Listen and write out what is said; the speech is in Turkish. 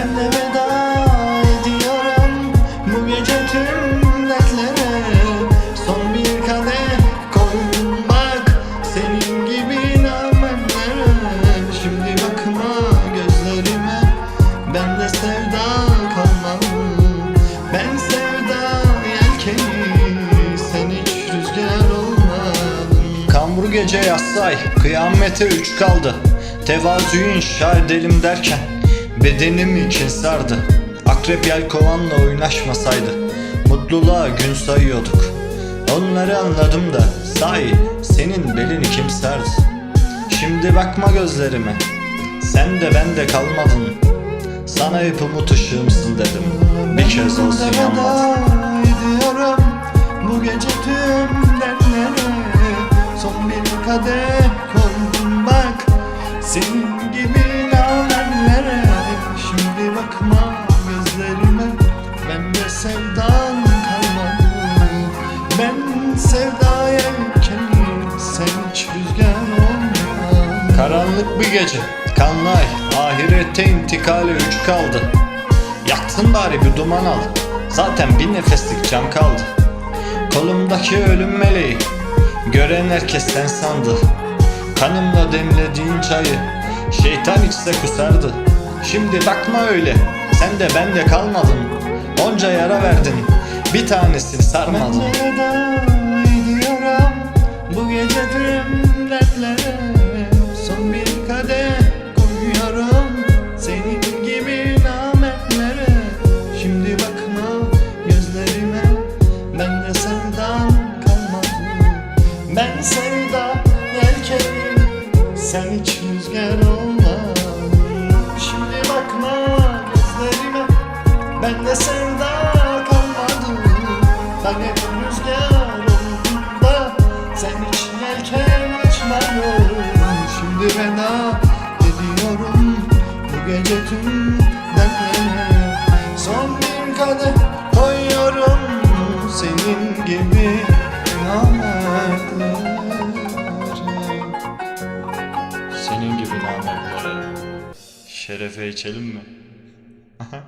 Ben de veda ediyorum bu gece tüm dertlere. Son bir kadeh koydum bak senin gibi namenlere Şimdi bakma gözlerime ben de sevda kalmadı Ben sevda yelkeni sen hiç rüzgar olmadın. Kambur gece yatsay kıyamete üç kaldı. Tevazuyu inşa edelim derken bedenim için sardı. Akrep yelkovanla oynaşmasaydı Mutluluğa gün sayıyorduk. Onları anladım da sahi senin belini kim sardı? Şimdi bakma gözlerime Sen de ben de kalmadın. Sana hep umut ışığımsın dedim Bir kez olsun yanmadın bu gece tüm dertlere Son bir kadeh koydum. Bak Senin Karanlık bir gece Kanlı ay Ahirette intikale üç kaldı. Yaktın bari bir duman al Zaten bir nefeslik cam kaldı. Kolumdaki ölüm meleği Gören herkes sen sandı. Kanımla demlediğin çayı Şeytan içse kusardı. Şimdi bakma öyle Sen de ben de kalmadın. Onca yara verdin Bir tanesini sarmadın gece tüm dertlere Son bir kadeh koyuyorum Senin gibi nametlere. Şimdi bakma gözlerime Ben de sevdan kalmadı. Ben sevda yelkenim Sen hiç rüzgar olmadın Şimdi bakma gözlerime Ben de sevda kalmadı. Ben Yelken açmadın Şimdi veda ediyorum? Bu gece tüm Son bir kadeh koyuyorum. Senin gibi nametlere Senin gibi nametlere Şerefe içelim mi?